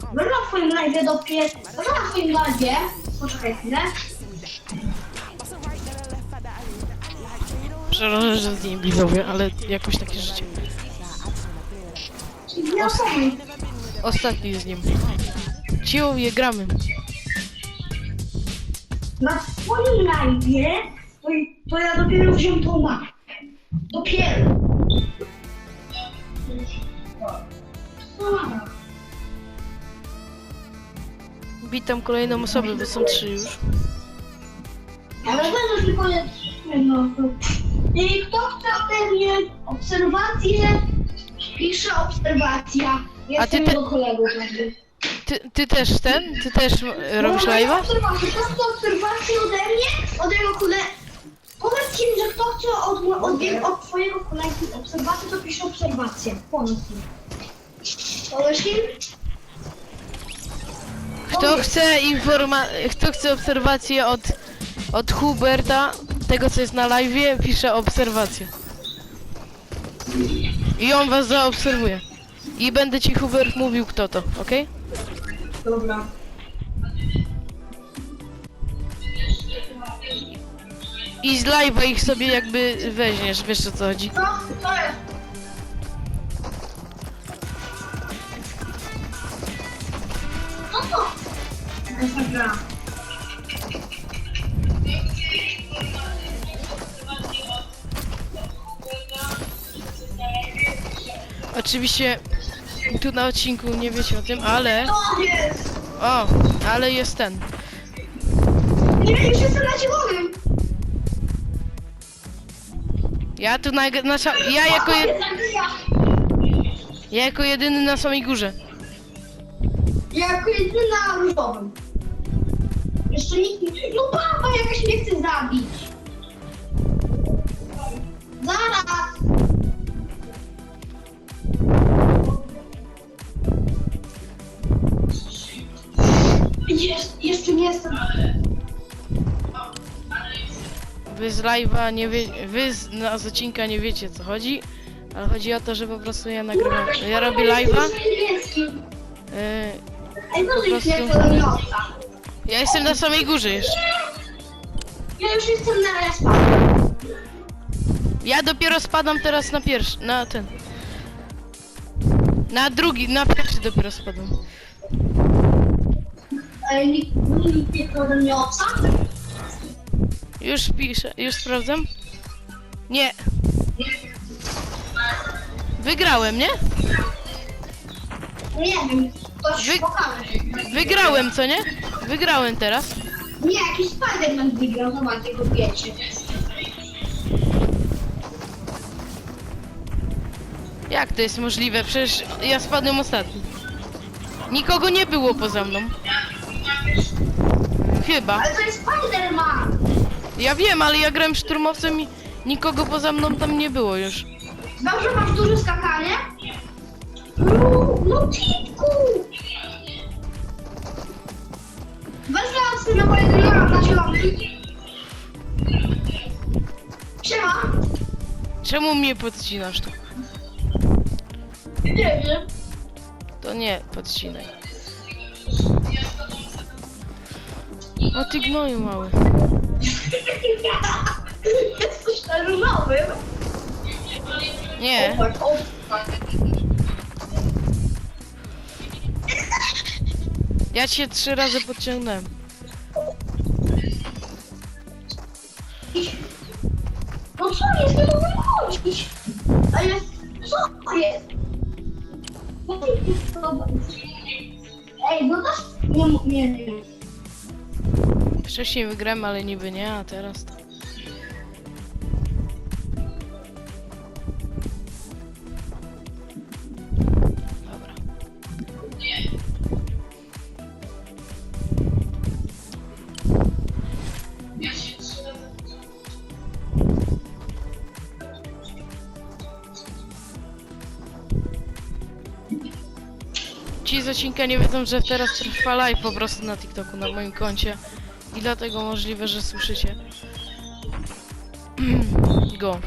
Byłem na twoim live dopiero... Byłem na twoim live. Poczekaj chwilę. Przerażę, że z nim widzowie, ale jakoś takie życie. Ja powiem. Ostatni z nim. Ciło je gramy. Na twoim live, to, to ja dopiero wziąłem tą mapę. Dopiero. Dobra. Witam kolejną osobę, bo są trzy już. Ale będę tylko jedno. I kto chce ode mnie obserwację, pisze obserwacja. Jestem ty te- jego kolegą. jakby. Ty, ty też ten? Ty też e, robisz No, live'a? obserwację. Kto chce obserwację ode mnie, od jego kolegę. Powiedzcie mi, że kto chce od, od, od twojego kolegi obserwację, to pisze obserwację. Pomóż mi. Powiesz im? Kto chce informa... Kto chce obserwację od... Od Huberta, tego co jest na live'ie, pisze obserwację. I on was zaobserwuje. I będę ci Hubert mówił kto to, okej? Dobra. I z live'a ich sobie jakby weźmiesz, wiesz o co chodzi. Co? Co jest? Oczywiście tu na odcinku nie wiecie o tym, ale... O, ale jest ten. Nie wiem, już jestem na zielonym. Ja tu na... ja jako, je, ja jako jedyny na samej górze. Ja jako jedyny na różowym. Jeszcze nikt nie... No baba jakaś mnie chce zabić. Zaraz! Jest, jeszcze nie jestem. Wy z live'a nie wie, wy z, na z odcinka nie wiecie co chodzi, ale chodzi o to, że po prostu ja nagrywam, ja robię live'a, yy, Ej, Po no prostu- ja jestem na samej górze jeszcze. Ja już jestem na respa. Ja dopiero spadam teraz na pierwszy, na ten. Na drugi, na pierwszy dopiero spadam. Ej, nikt nikt nie ode mnie obca? Już piszę, już sprawdzam. Nie. Wygrałem, nie? Nie wiem, ktoś Wy- pokaże. Wygrałem, co nie? Wygrałem teraz. Nie, jakiś Spiderman wygrał, zobaczcie go wiecie. Jak to jest możliwe? Przecież ja spadłem ostatni. Nikogo nie było poza mną. Chyba. Ale to jest Spiderman! Ja wiem, ale ja grałem szturmowcem i nikogo poza mną tam nie było już. Dobrze, masz duże skakanie? No, no kitku! Weź lampsy na mojego na zielony. Siema. Czemu mnie podcinasz tu? Nie wiem. To nie, podcinaj. O ty gnoju mały. Jesteś. Nie, Tak, o, tak. ja cię trzy razy podciągnąłem. No co jest? Nie mogę chodzić. Ale co jest? Ej, no też nie, nie, nie. Wcześniej wygrałem, ale niby nie, a teraz to... Dobra. Ci z odcinka nie wiedzą, że teraz trwa live po prostu na TikToku na moim koncie i dlatego możliwe, że słyszycie go.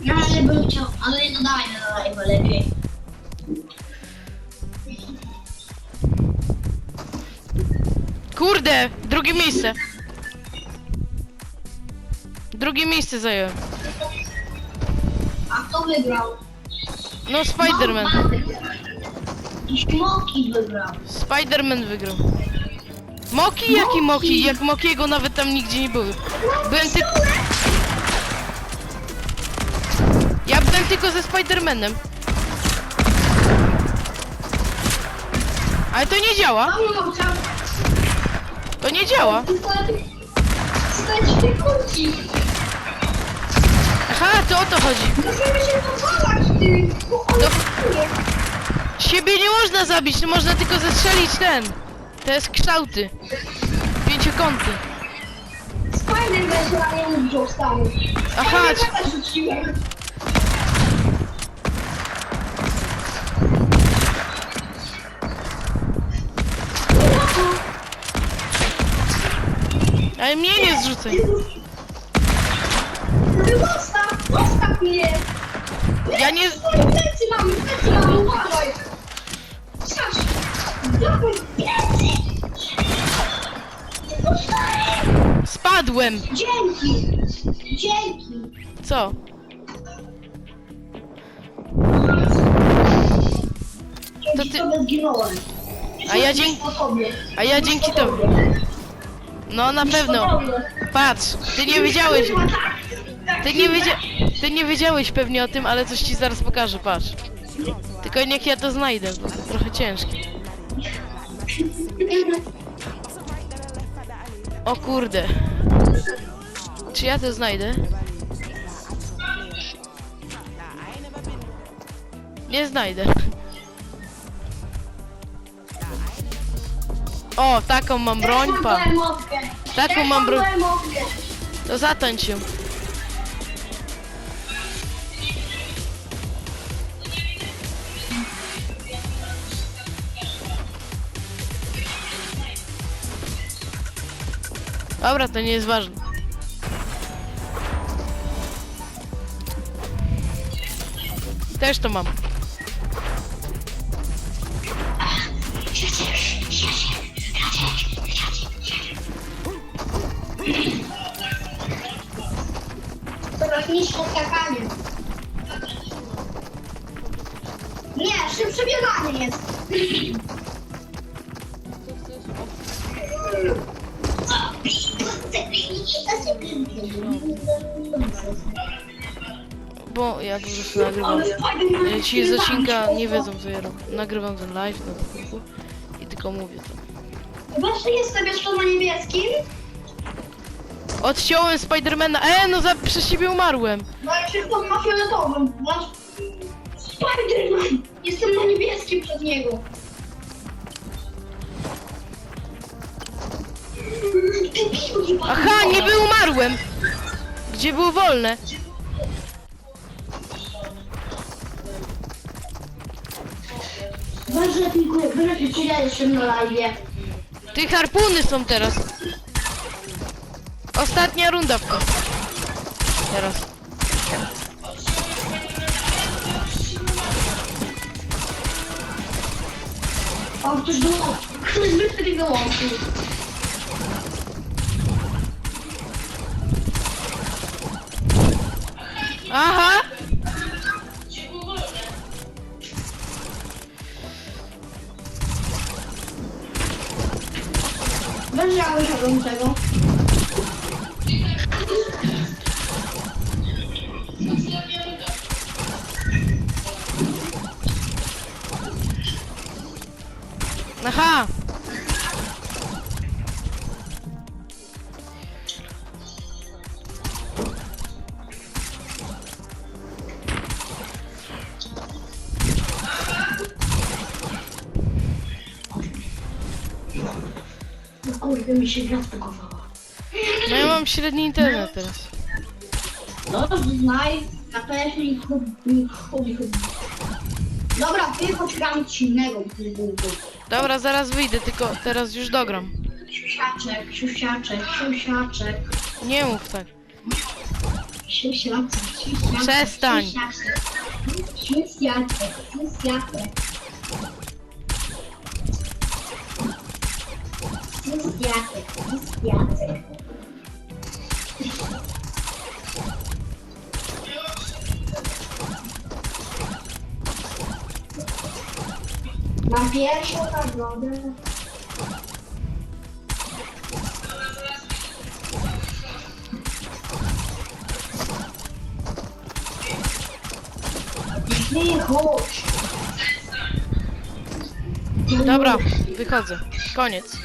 Ja nie bym chciał, ale nie dodaj, dodaj, bo lepiej. Kurde, drugie miejsce. Drugie miejsce zająłem. A kto wygrał? No, Spiderman. Moki wygrał. Spiderman wygrał. Moki? Jaki Moki? Jak Mokiego nawet tam nigdzie nie były. Byłem tylko... Ja byłem tylko ze Spidermanem. Ale to nie działa. To nie działa. Stać te kulki. Aha, to o to chodzi. Musimy się pochować, ty. Bo on atakuje. Siebie nie można zabić, to można tylko zestrzelić ten. To jest kształty. Pięciokąty. Spider-Man się na nie wziął stary. Aha, Ja też rzuciłem. ale mnie nie zrzucaj. No mnie. Ja nie... Plecy mam, plecy mam, uważaj. Dawaj, plecy. Zostań. Spadłem. Dzięki. Dzięki. Co? To Dzięki ty- tobie zginąłem. A ja dzięki- Po tobie. A ja dzięki tobie. No na pewno. Patrz, ty nie wiedziałeś. Ty nie, wiedzia ty nie wiedziałeś pewnie o tym, ale coś ci zaraz pokażę, patrz. Tylko niech ja to znajdę, bo to trochę ciężkie. O kurde. Czy ja to znajdę? Nie znajdę. O, taką mam broń, pa. Taką mam broń. To zatańcz ją. Też to mam. Teraz nisko skakanie. Nie, szybsze bieganie jest. Bo ja po prostu nagrywam. Ale Spider-Man E, Ci z odcinka nie wiedzą co ja robię. Nagrywam ten live na Facebooku i tylko mówię to. Właśnie jestem jeszcze na niebieskim. Odciąłem Spidermana. E, no za, przez ciebie umarłem. No i wszystko na fioletowym. Masz... Spider-Man! Jestem na niebieskim przez niego. Debilu, Aha, niby umarłem. Gdzie było wolne? Bardzo dziękuję, ja jestem na live. Ty harpuny są teraz. Ostatnia runda w końcu. Teraz. O, ktoś dołączył. Ktoś bystry dołączył. Aha! Wyszedłem tego. Aha! Kurde, mi się gra spakowała. No ja mam średni internet teraz. No znaj, na PS i hobby, hobby, hobby. Dobra, ty poczekamy ci innego. Dobra, zaraz wyjdę, tylko teraz już dogram. Siusiaczek, siusiaczek, siusiaczek. Nie mów tak. Świeciatek, świeciatek. Przestań. Świeciatek, świeciatek. Świeciatek, świeciatek. Mam pierwszą nagrodę. Ty chodź. Dobra, wychodzę. Koniec.